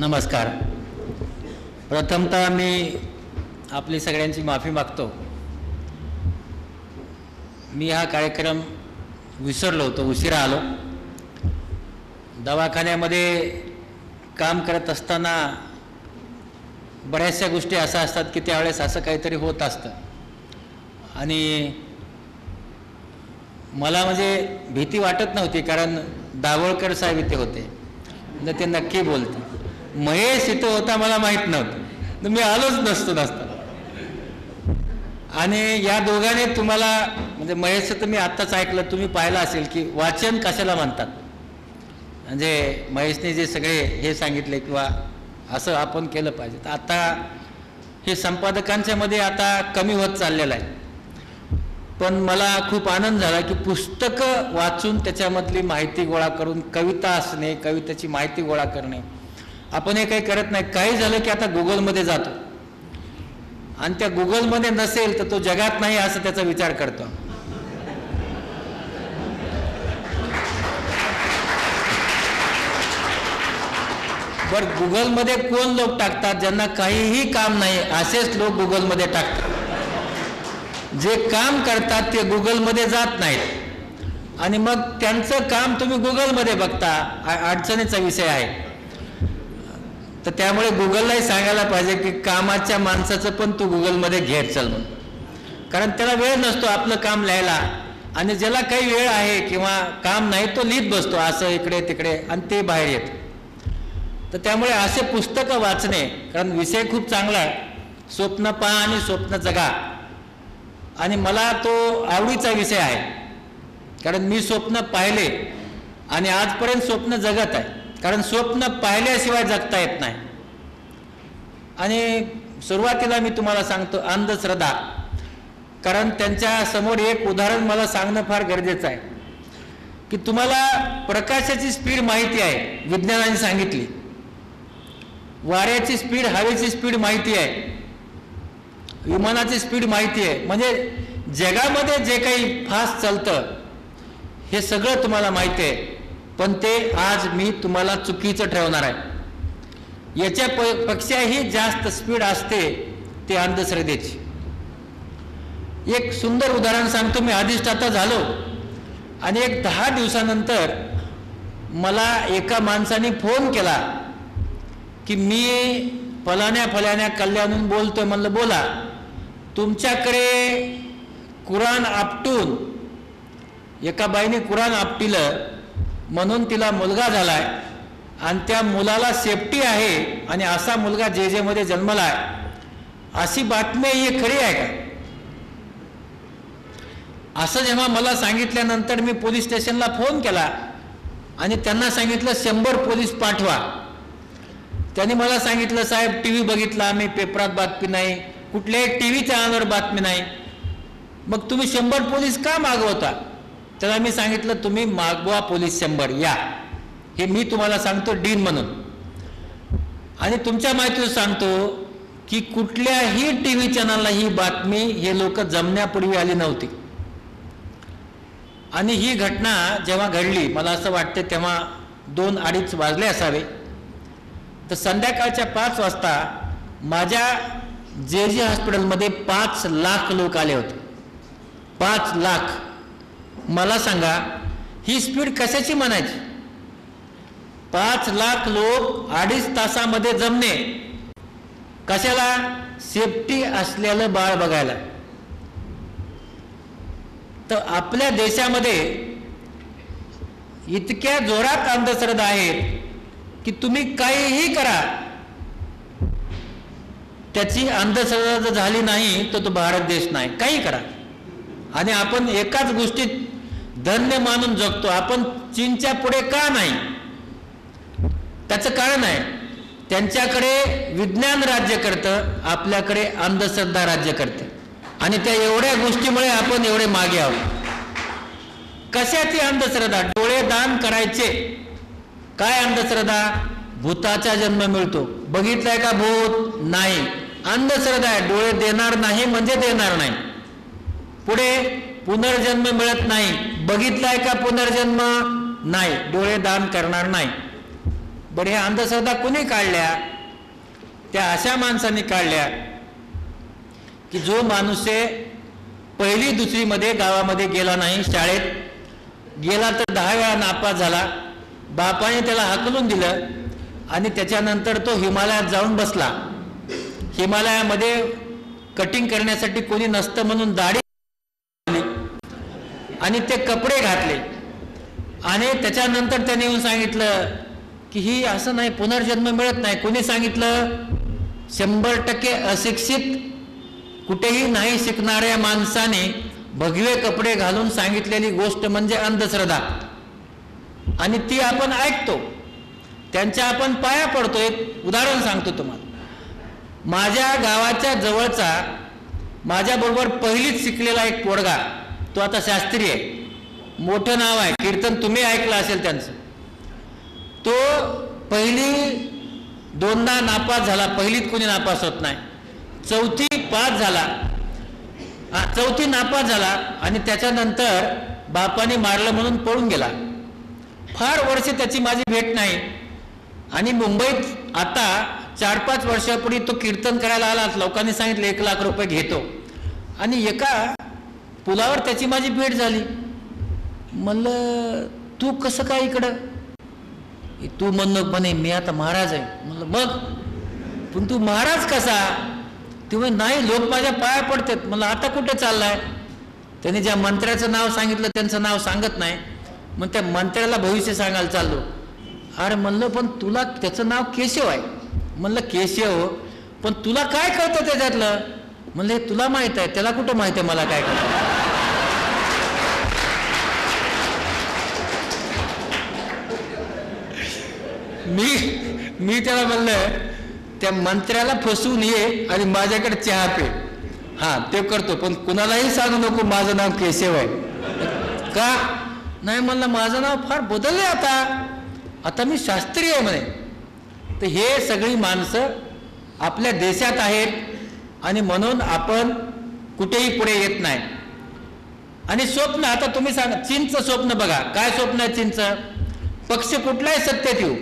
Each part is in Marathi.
नमस्कार. प्रथमतः मी आपली सगळ्यांची माफी मागतो. मी हा कार्यक्रम विसरलो होतो उशिरा आलो. दवाखान्यामध्ये काम करत असताना बऱ्याचशा गोष्टी अशा असतात की त्यावेळेस असं काहीतरी होत असतं. आणि मला म्हणजे भीती वाटत नव्हती कारण दाभोळकर साहेब इथे होते. न ते नक्की बोलते महेश इथं होता मला माहीत नव्हतं. तर मी आलोच नसतो नसता आणि या दोघांनी तुम्हाला म्हणजे महेशचं तर मी आत्ताच ऐकलं तुम्ही पाहिलं असेल की वाचन कशाला म्हणतात? म्हणजे महेशने जे सगळे हे सांगितले किंवा असं आपण केलं पाहिजे. तर आता हे संपादकांच्या मध्ये आता कमी होत चाललेलं आहे. पण मला खूप आनंद झाला की पुस्तकं वाचून त्याच्यामधली माहिती गोळा करून कविता असणे कवितेची माहिती गोळा करणे आपण हे काही करत नाही. काही झालं की आता गुगलमध्ये जातो. आणि त्या गुगलमध्ये नसेल तर तो जगात नाही असं त्याचा विचार करतो. बर गुगलमध्ये कोण लोक टाकतात? ज्यांना काहीही काम नाही असेच लोक गुगलमध्ये टाकतात. जे काम करतात ते गुगलमध्ये जात नाहीत. आणि मग त्यांचं काम तुम्ही गुगलमध्ये बघता. आ- अडचणीचा विषय आहे. तर त्यामुळे गुगललाही सांगायला पाहिजे की कामाच्या माणसाचं पण तू गुगलमध्ये घेत चल म्हणून. कारण त्याला वेळ नसतो आपलं काम लिहायला. आणि ज्याला काही वेळ आहे किंवा काम नाही तो लिहित बसतो असं इकडे तिकडे आणि ते बाहेर येतं. तर त्यामुळे असे पुस्तकं वाचणे कारण विषय खूप चांगला आहे. स्वप्न पहा आणि स्वप्न जगा. आणि मला तो आवडीचा विषय आहे. कारण मी स्वप्न पाहिले आणि आजपर्यंत स्वप्न जगत आहे. कारण स्वप्न पाहिल्याशिवाय जगता येत नाही. आणि सुरुवातीला मी तुम्हाला सांगतो अंधश्रद्धा. कारण त्यांच्यासमोर एक उदाहरण मला सांगणं फार गरजेचं आहे. की तुम्हाला प्रकाशाची स्पीड माहिती आहे विज्ञानाने सांगितली. वाऱ्याची स्पीड हवेची स्पीड माहिती आहे. विमानाची स्पीड माहिती आहे. म्हणजे जगामध्ये जे काही फास्ट चालतं हे सगळं तुम्हाला माहिती आहे. पण ते आज मी तुम्हाला चुकीचं ठेवणार आहे. याच्या प पेक्षाही जास्त स्पीड असते ते अंधश्रद्धेची. एक सुंदर उदाहरण सांगतो मी अधिष्ठाता झालो. आणि एक दहा दिवसानंतर मला एका माणसाने फोन केला की मी फलाण्या फलाण्या कल्याणून बोलतोय म्हणलं बोला तुमच्याकडे कुराण आपटून एका बाईने कुराण आपटिलं म्हणून तिला मुलगा झालाय. आणि त्या मुलाला सेफ्टी आहे आणि असा मुलगा जे जेमध्ये जन्मला आहे. अशी बातमी ही खरी आहे का? असं जेव्हा मला सांगितल्यानंतर मी पोलीस स्टेशनला फोन केला आणि त्यांना सांगितलं शंभर पोलीस पाठवा. त्यांनी मला सांगितलं साहेब टी व्ही बघितला आम्ही पेपरात बातमी नाही कुठल्याही टी व्ही चॅनलवर बातमी नाही. मग तुम्ही शंभर पोलीस का मागवता? त्याला मी सांगितलं तुम्ही मागवा पोलीस शंभर या. हे मी तुम्हाला सांगतो डीन म्हणून. आणि तुमच्या माहितीवर सांगतो की कुठल्याही टी व्ही चॅनलला ही बातमी हे लोक जमण्यापूर्वी आली नव्हती. आणि ही घटना जेव्हा घडली मला असं वाटतं तेव्हा दोन अडीच वाजले असावे. तर संध्याकाळच्या पाच वाजता माझ्या जे जे हॉस्पिटलमध्ये पाच लाख लोक आले होते. पाच लाख. मला सांगा ही स्पीड कशाची म्हणायची? पाच लाख लोक अडीच तासामध्ये जमणे. कशाला? सेफ्टी असलेलं बाळ बघायला. तर आपल्या देशामध्ये इतक्या जोरात अंधश्रद्धा आहेत की तुम्ही काहीही करा. त्याची अंधश्रद्धा जर झाली नाही तर तो भारत देश नाही. काही करा. आणि आपण एकाच गोष्टीत धन्य मानून जगतो. आपण चीनच्या पुढे का नाही? त्याचं कारण आहे त्यांच्याकडे विज्ञान राज्य करतं आपल्याकडे अंधश्रद्धा राज्य करते. आणि त्या एवढ्या गोष्टीमुळे आपण एवढे मागे आहोत. कशाची अंधश्रद्धा? डोळे दान करायचे. काय अंधश्रद्धा? भूताचा जन्म मिळतो. बघितलाय का? भूत? नाही. अंधश्रद्धा आहे. डोळे देणार नाही म्हणजे देणार नाही. पुढे पुनर्जन्म मिळत नाही. बघितलाय का पुनर्जन्म? नाही. डोळे दान करणार नाही. बरं ह्या अंधश्रद्धा कोणी काढल्या? त्या अशा माणसांनी काढल्या की जो माणूस पहिली दुसरीमध्ये गावामध्ये गेला नाही शाळेत गेला तर दहा वेळा नापास झाला. बापाने त्याला हाकलून दिलं आणि त्याच्यानंतर तो हिमालयात जाऊन बसला. हिमालयामध्ये कटिंग करण्यासाठी कोणी नसतं म्हणून दाढी आणि ते कपडे घातले. आणि त्याच्यानंतर त्याने येऊन सांगितलं की ही असं नाही पुनर्जन्म मिळत नाही. कोणी सांगितलं? शंभर टक्के अशिक्षित कुठेही नाही शिकणाऱ्या माणसाने भगवे कपडे घालून सांगितलेली गोष्ट म्हणजे अंधश्रद्धा. आणि ती आपण ऐकतो. त्यांच्या आपण पाया पडतो एक उदाहरण सांगतो तुम्हाला. माझ्या गावाच्या जवळचा माझ्याबरोबर पहिलीच शिकलेला एक पोडगा तो आता शास्त्री आहे. मोठं नाव आहे. कीर्तन तुम्ही ऐकलं असेल त्यांचं. तो पहिली दोनदा नापास झाला. पहिलीत कोणी नापास होत नाही. चौथी पास झाला. चौथी नापास झाला आणि त्याच्यानंतर बापाने मारलं म्हणून पळून गेला. फार वर्ष त्याची माझी भेट नाही. आणि मुंबईत आता चार पाच वर्षापूर्वी तो कीर्तन करायला आला. लोकांनी सांगितलं एक लाख रुपये घेतो. आणि एका पुलावर त्याची माझी भेट झाली. म्हणलं तू कसं काय इकडं? तू म्हणणं म्हणे मी आता महाराज आहे. म्हणलं मग? पण तू महाराज कसा? ते नाही लोक माझ्या पाया पडतात. म्हणलं आता कुठे चाललाय? त्याने ज्या मंत्र्याचं नाव सांगितलं त्यांचं नाव सांगत नाही. मग त्या मंत्र्याला भविष्य सांगायला चाललो. अरे म्हणलं पण तुला त्याचं नाव केशव आहे. म्हणलं केशव? पण तुला काय कळतं त्याच्यातलं? म्हणलं हे तुला माहीत आहे त्याला कुठं माहीत आहे मला काय कळतं? मी मी त्याला म्हणलं त्या मंत्र्याला फसवून ये आणि माझ्याकडे चहा पे. हा ते करतो पण कुणालाही सांगू नको माझं नाव केशव आहे. का? नाही म्हणलं माझं नाव फार बदललं आता. आता मी शास्त्रीय आहे म्हणे. तर हे सगळी माणसं आपल्या देशात आहेत आणि म्हणून आपण कुठेही पुढे येत नाही. आणि स्वप्न आता तुम्ही सांगा चीनचं स्वप्न बघा. काय स्वप्न आहे चीनचं पक्ष कुठलाही सत्तेत येऊ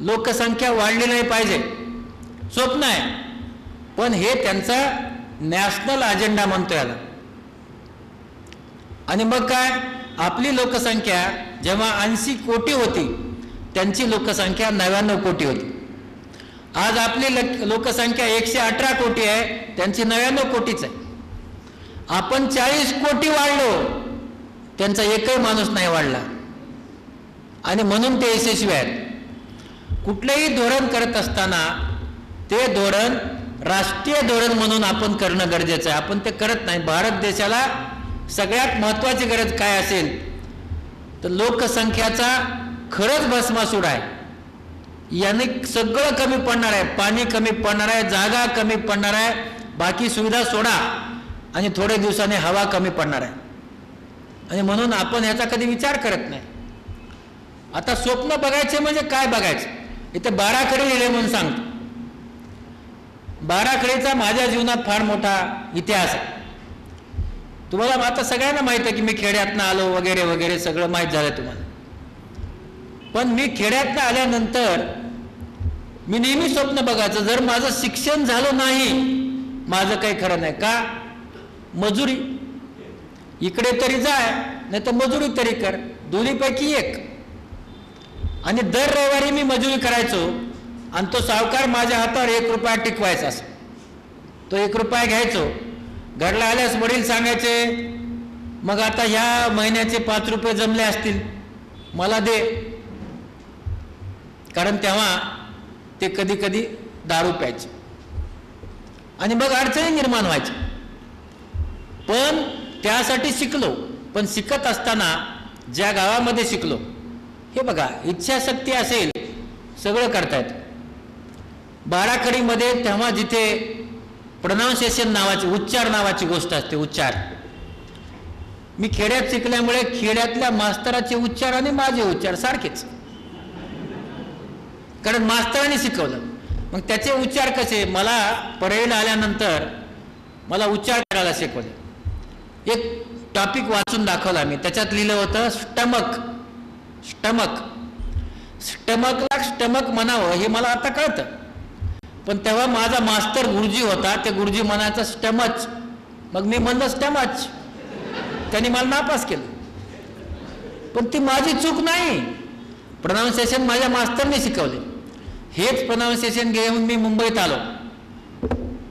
लोकसंख्या वाढली नाही पाहिजे. स्वप्न आहे. पण हे त्यांचा नॅशनल अजेंडा म्हणतो याला आणि मग काय? आपली लोकसंख्या जेव्हा ऐंशी कोटी होती त्यांची लोकसंख्या नव्याण्णव कोटी होती. आज आपली लोकसंख्या एकशे अठरा कोटी आहे त्यांची नव्याण्णव कोटीच आहे. आपण चाळीस कोटी वाढलो त्यांचा एकही माणूस नाही वाढला. आणि म्हणून ते यशस्वी आहेत. कुठलंही धोरण करत असताना ते धोरण राष्ट्रीय धोरण म्हणून आपण करणं गरजेचं आहे. आपण ते करत नाही. भारत देशाला सगळ्यात महत्त्वाची गरज काय असेल? तर लोकसंख्याचा खरंच भस्मासूड आहे. याने सगळं कमी पडणार आहे. पाणी कमी पडणार आहे. जागा कमी पडणार आहे. बाकी सुविधा सोडा आणि थोड्या दिवसाने हवा कमी पडणार आहे. आणि म्हणून आपण ह्याचा कधी विचार करत नाही. आता स्वप्न बघायचे म्हणजे काय बघायचं? इथे बाराखडे लिहिले म्हणून सांगतो. बाराखडेचा माझ्या जीवनात फार मोठा इतिहास आहे. तुम्हाला आता सगळ्यांना माहीत आहे की मी खेड्यातनं आलो वगैरे वगैरे सगळं माहीत झालं तुम्हाला. पण मी खेड्यातनं आल्यानंतर मी नेहमी स्वप्न बघायचं जर माझं शिक्षण झालं नाही माझं काही खरं नाही. का? मजुरी. इकडे तरी जाय नाही तर मजुरी तरी कर. दोन्हीपैकी एक. आणि दर रविवारी मी मजुरी करायचो आणि तो सावकार माझ्या हातावर एक रुपया टिकवायचा असं तो एक रुपया घ्यायचो. घरला आल्यास वडील सांगायचे मग आता ह्या महिन्याचे पाच रुपये जमले असतील. मला दे. कारण तेव्हा ते कधी कधी दारू प्यायचे. आणि मग अडचणी निर्माण व्हायची पण त्यासाठी शिकलो. पण शिकत असताना ज्या गावामध्ये शिकलो हे बघा इच्छाशक्ती असेल सगळं करतायत. बाराखडीमध्ये तेव्हा जिथे प्रनाऊन्सिएशन नावाची उच्चार नावाची गोष्ट असते उच्चार. मी खेड्यात शिकल्यामुळे खेड्यातल्या मास्तराचे उच्चार आणि माझे उच्चार सारखेच. कारण मास्तराने शिकवलं. मग त्याचे उच्चार कसे? मला परळीला आल्यानंतर मला उच्चार करायला शिकवले. एक टॉपिक वाचून दाखवला मी. त्याच्यात लिहिलं होतं स्टमक. स्टमक. स्टमकला स्टमक म्हणावं हे मला आता कळतं. पण तेव्हा माझा मास्तर गुरुजी होता ते गुरुजी म्हणायचा स्टमच. मग मी म्हणलं स्टमच. त्यांनी मला नापास केलं. पण ती माझी चूक नाही. प्रनाऊन्सिएशन माझ्या मास्तरने शिकवले. हेच प्रनाऊन्सिएशन घेऊन मी मुंबईत आलो.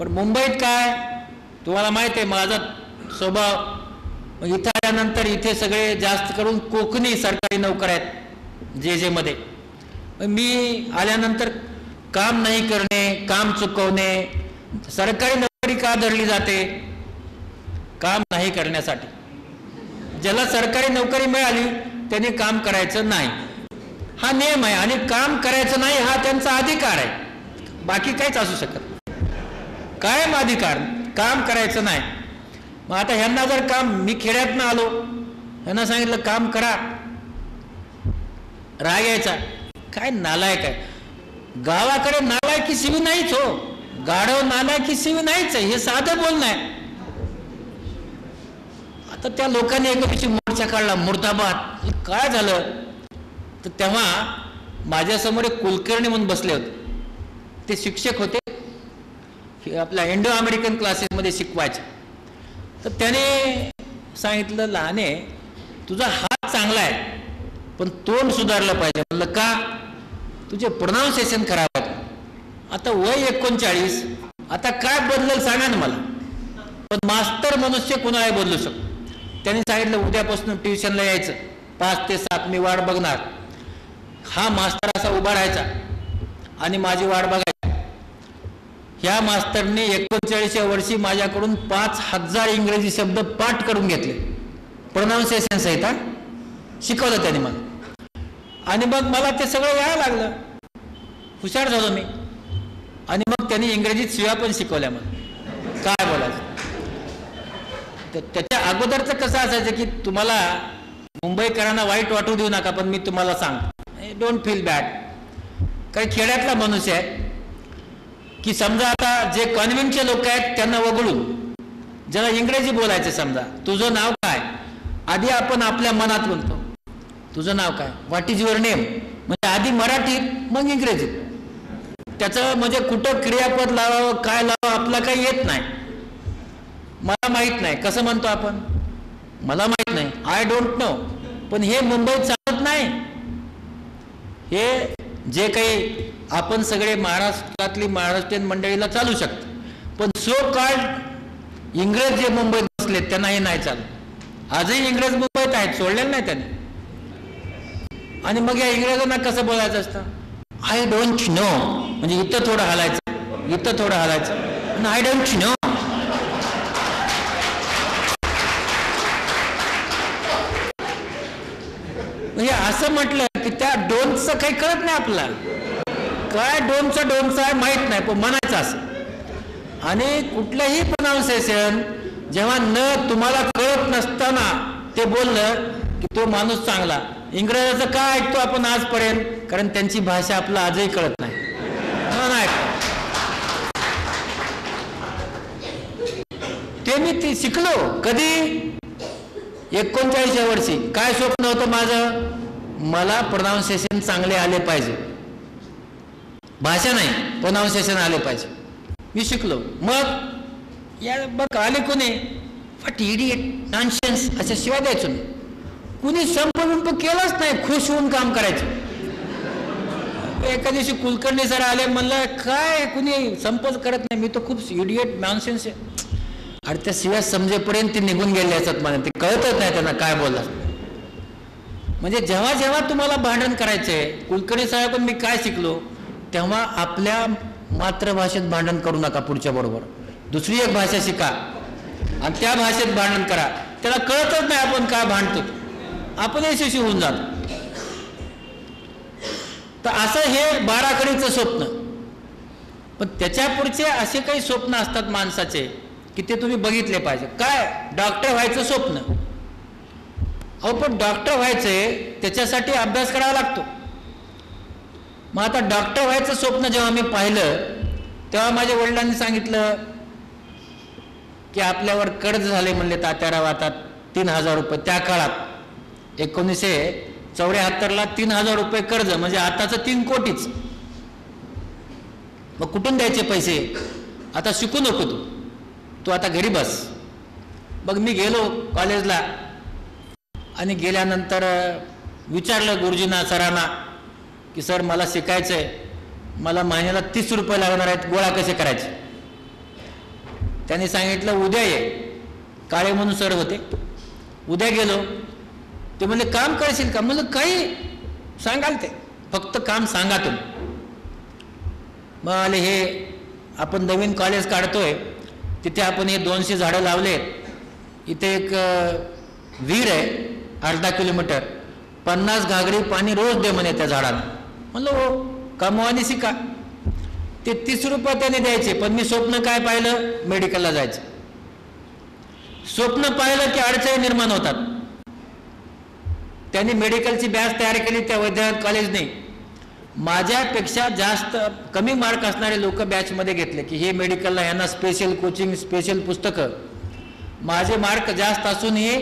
पण मुंबईत काय? तुम्हाला माहिती आहे माझा स्वभाव म्हणजे मग इथं आल्यानंतर इथे सगळे जास्त करून कोकणी सरकारी नोकर आहेत जे जेमध्ये मध्ये मी आल्यानंतर काम नाही करणे काम चुकवणे सरकारी नोकरी का धरली जाते? काम नाही करण्यासाठी. ज्याला सरकारी नोकरी मिळाली त्याने काम करायचं नाही. हा नियम आहे आणि काम करायचं नाही हा त्यांचा अधिकार आहे. बाकी काहीच असू शकत कायम अधिकार काम करायचं नाही. मग आता ह्यांना जर काम मी खेड्यातनं आलो ह्यांना सांगितलं काम करा. राग यायचा. काय नालायक आहे? गावाकडे नालायकी शिवी नाहीच हो. गाढव नालायकी शिवी नाहीच आहे. हे साधं बोलणं आहे. आता त्या लोकांनी एका दिवशी मोर्चा काढला मुर्दाबाद काय झालं? तर तेव्हा माझ्यासमोर एक कुलकर्णी म्हणून बसले होते. ते शिक्षक होते. आपल्या इंडो अमेरिकन क्लासेसमध्ये शिकवायचे. तर त्याने सांगितलं लहाने तुझा हात चांगला आहे पण तोंड सुधारलं पाहिजे. म्हणलं का? तुझे प्रोनाऊन्सिएशन खराब आहे आता वय एकोणचाळीस आता काय बदलल सांगा ना मला. पण मास्तर मनुष्य कुणालाही बदलू शकतो. त्यांनी सांगितलं उद्यापासून ट्युशनला यायचं. पाच ते सात मी वाट बघणार. हा मास्तर असा उभा राहायचा. आणि माझी वाट बघायची. ह्या मास्तरने एकोणचाळीसच्या वर्षी माझ्याकडून पाच हजार इंग्रजी शब्द पाठ करून घेतले. प्रोनाऊन्सिएशन सहित शिकवलं त्याने मला. आणि मग मला ते सगळं यायला लागलं. हुशार झालो मी. आणि मग त्यांनी इंग्रजीत शिव्या पण शिकवल्या मला. काय बोलायचं? तर त्याच्या अगोदरचं कसं असायचं की तुम्हाला मुंबईकरांना वाईट वाटू देऊ नका पण मी तुम्हाला सांग डोंट फील बॅड काही खेड्यातला मनुष्य आहे. की समजा आता जे कॉन्व्हेंटचे लोक आहेत त्यांना वगळून. ज्याला इंग्रजी बोलायचं समजा तुझं नाव काय? आधी आपण आपल्या मनात म्हणतो तुझं नाव काय? व्हॉट इज युअर नेम म्हणजे आधी मराठीत मग इंग्रजीत त्याचं म्हणजे कुठं क्रियापद लावावं काय लावावं आपला काही येत नाही. मला माहीत नाही कसं म्हणतो आपण? मला माहीत नाही. आय डोंट नो पण हे मुंबईत चालत नाही. हे जे काही आपण सगळे महाराष्ट्रातली महाराष्ट्रीयन मंडळीला चालू शकतो. पण सो कार्ड इंग्रज जे मुंबईत बसलेत त्यांना हे नाही चालत आजही इंग्रज मुंबईत आहेत सोडलेलं नाही त्यांनी. आणि मग या इंग्रजांना कसं बोलायचं असतं? आय डोंट नो म्हणजे इथं थोडं हलायचं. इथं थोडं हलायचं. आय डोंट नो म्हणजे असं म्हटलं की त्या डोनचं काही कळत नाही आपल्याला. काय डोनचं डोनचं आहे माहीत नाही पण म्हणायचं असं. आणि कुठलंही प्रोनाऊन्सिएशन जेव्हा न तुम्हाला कळत नसताना ते बोललं की तो माणूस चांगला. इंग्रजाचं काय ऐकतो आपण आजपर्यंत? कारण त्यांची भाषा आपला आजही कळत नाही. ते मी ती शिकलो कधी? एकोणचाळीसच्या वर्षी. काय स्वप्न होतं माझं? मला प्रोनाऊन्सिएशन चांगले आले पाहिजे. भाषा नाही प्रोनाऊन्सिएशन आले पाहिजे. मी शिकलो. मग या बघ आले कोणी? फट इडिएट नॉनशन्स अशा शिवाय द्यायचो नाही कुणी संप विंप केलंच नाही खुश होऊन काम करायचं. एका दिवशी कुलकर्णी सर आले म्हणलं काय कुणी संपच करत नाही? मी तर खूप इडिएट नॉनसेन्स आहे. आणि त्या शिवाय समजेपर्यंत ते निघून गेले असतात मला. ते कळतच नाही त्यांना काय बोलला म्हणजे जेव्हा जेव्हा तुम्हाला भांडण करायचंय कुलकर्णी साहेब मी काय शिकलो? तेव्हा आपल्या मातृभाषेत भांडण करू नका पुढच्या बरोबर. दुसरी एक भाषा शिका. आणि त्या भाषेत भांडण करा. त्याला कळतच नाही आपण काय भांडतो. आपण यशस्वी होऊन जातो. तर असं हे बाराकडीचं स्वप्न. पण त्याच्या पुढचे असे काही स्वप्न असतात माणसाचे की ते तुम्ही बघितले पाहिजे. काय? डॉक्टर व्हायचं स्वप्न. अहो पण डॉक्टर व्हायचंय त्याच्यासाठी अभ्यास करावा लागतो. मग आता डॉक्टर व्हायचं स्वप्न जेव्हा मी पाहिलं तेव्हा माझ्या वडिलांनी सांगितलं की आपल्यावर कर्ज झाले म्हणले तात्याराव आता तीन हजार रुपये त्या काळात. एकोणीसशे चौऱ्याहत्तरला तीन हजार रुपये कर्ज म्हणजे आताचं तीन कोटीच. मग कुठून द्यायचे पैसे? आता शिकू नको तू. तू आता घरी बस. मग मी गेलो कॉलेजला आणि गेल्यानंतर विचारलं गुरुजींना सरांना की सर मला शिकायचं आहे मला महिन्याला तीस रुपये लागणार आहेत. गोळा कसे करायचे? त्यांनी सांगितलं उद्या ये. काळे म्हणून सर होते. उद्या गेलो. ते म्हणले काम करशील का? म्हणलं काही सांगाल ते. फक्त काम सांगा तुम्ही. मग आले हे आपण नवीन कॉलेज काढतोय. तिथे आपण हे दोनशे झाडं लावले इथे एक विहीर आहे. अर्धा किलोमीटर. पन्नास घागरी पाणी रोज दे म्हणे त्या झाडाला. म्हणलं हो कमवानी शिका. ते तीस रुपये त्याने द्यायचे पण मी स्वप्न काय पाहिलं? मेडिकलला जायचं. स्वप्न पाहिलं की अडचणी निर्माण होतात. त्यांनी मेडिकलची बॅच तयार केली त्या वैद्यनाथ कॉलेजने. माझ्यापेक्षा जास्त कमी मार्क असणारे लोक बॅचमध्ये घेतले की हे मेडिकलला यांना स्पेशल कोचिंग स्पेशल पुस्तकं. माझे मार्क जास्त असूनही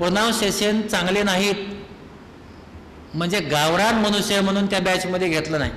प्रोनाऊन्सिएशन चांगले नाहीत. म्हणजे गावरान मनुष्य म्हणून त्या बॅचमध्ये घेतलं नाही.